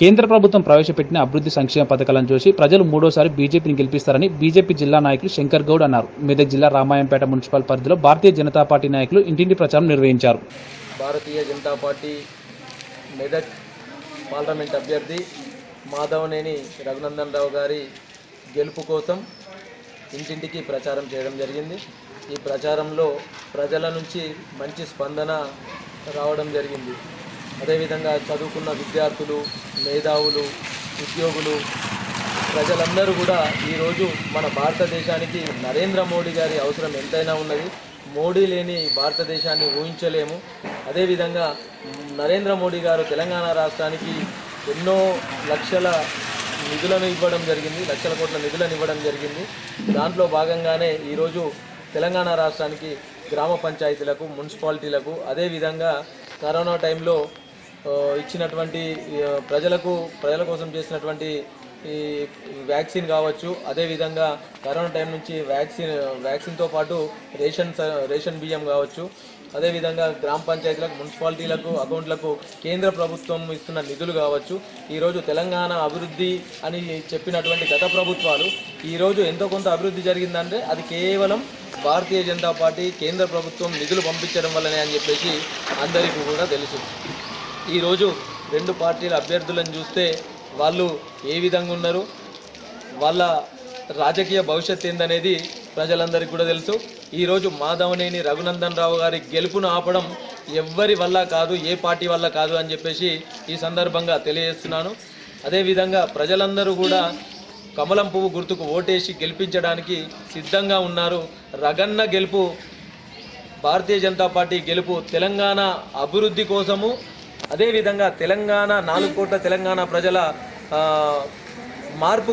కేంద్ర ప్రభుత్వం ప్రవేశపెట్టిన అభివృద్ధి సంక్షేమ పథకాలను చూసి ప్రజలు మూడోసారి బీజేపీని గెలిపిస్తారని బీజేపీ జిల్లా నాయకులు శంకర్ గౌడ్ అన్నారు. మెదక్ జిల్లా రామాయంపేట మున్సిపల్ పరిధిలో భారతీయ జనతా పార్టీ నాయకులు ఇంటింటి ప్రచారం నిర్వహించారు. భారతీయ జనతా పార్టీ మెదక్ పార్లమెంట్ అభ్యర్థి మాధవనేని రఘునందన్ రావు గారి గెలుపు కోసం ఇంటింటికి ప్రచారం చేయడం జరిగింది. ఈ ప్రచారంలో ప్రజల నుంచి మంచి స్పందన రావడం జరిగింది. అదేవిధంగా చదువుకున్న విద్యార్థులు మేధావులు ఉద్యోగులు ప్రజలందరూ కూడా ఈరోజు మన భారతదేశానికి నరేంద్ర మోడీ గారి అవసరం ఎంతైనా ఉన్నది. మోడీ లేని భారతదేశాన్ని ఊహించలేము. అదేవిధంగా నరేంద్ర మోడీ గారు తెలంగాణ రాష్ట్రానికి ఎన్నో లక్షల నిధులను ఇవ్వడం జరిగింది లక్షల కోట్ల నిధులను ఇవ్వడం జరిగింది. దాంట్లో భాగంగానే ఈరోజు తెలంగాణ రాష్ట్రానికి గ్రామ పంచాయతీలకు మున్సిపాలిటీలకు అదేవిధంగా కరోనా టైంలో ఇచ్చినటువంటి ప్రజలకు ప్రజల కోసం చేసినటువంటి ఈ వ్యాక్సిన్ కావచ్చు. అదేవిధంగా కరోనా టైం నుంచి వ్యాక్సిన్ వ్యాక్సిన్తో పాటు రేషన్ స- రేషన్ బియ్యం కావచ్చు. అదేవిధంగా గ్రామ పంచాయతీలకు మున్సిపాలిటీలకు అకౌంట్లకు కేంద్ర ప్రభుత్వం ఇస్తున్న నిధులు కావచ్చు. ఈరోజు తెలంగాణ అభివృద్ధి అని చెప్పినటువంటి గత ప్రభుత్వాలు ఈరోజు ఎంతో కొంత అభివృద్ధి జరిగిందంటే అది కేవలం భారతీయ జనతా పార్టీ కేంద్ర ప్రభుత్వం నిధులు పంపించడం వల్లనే అని చెప్పేసి అందరికీ కూడా తెలుసు. ఈరోజు రెండు పార్టీల అభ్యర్థులను చూస్తే వాళ్ళు ఏ విధంగా ఉన్నారు? వాళ్ళ రాజకీయ భవిష్యత్ ఏందనేది ప్రజలందరికీ కూడా తెలుసు. ఈరోజు మాధవనేని రఘునందన్ రావు గారి గెలుపును ఆపడం ఎవ్వరి వల్ల కాదు ఏ పార్టీ వల్ల కాదు అని చెప్పేసి ఈ సందర్భంగా తెలియజేస్తున్నాను. అదేవిధంగా ప్రజలందరూ కూడా కమలం పువ్వు గుర్తుకు ఓటేసి గెలిపించడానికి సిద్ధంగా ఉన్నారు. రగన్న గెలుపు భారతీయ జనతా పార్టీ గెలుపు తెలంగాణ అభివృద్ధి కోసము అదేవిధంగా తెలంగాణ నాలుగు కోట్ల తెలంగాణ ప్రజల మార్పు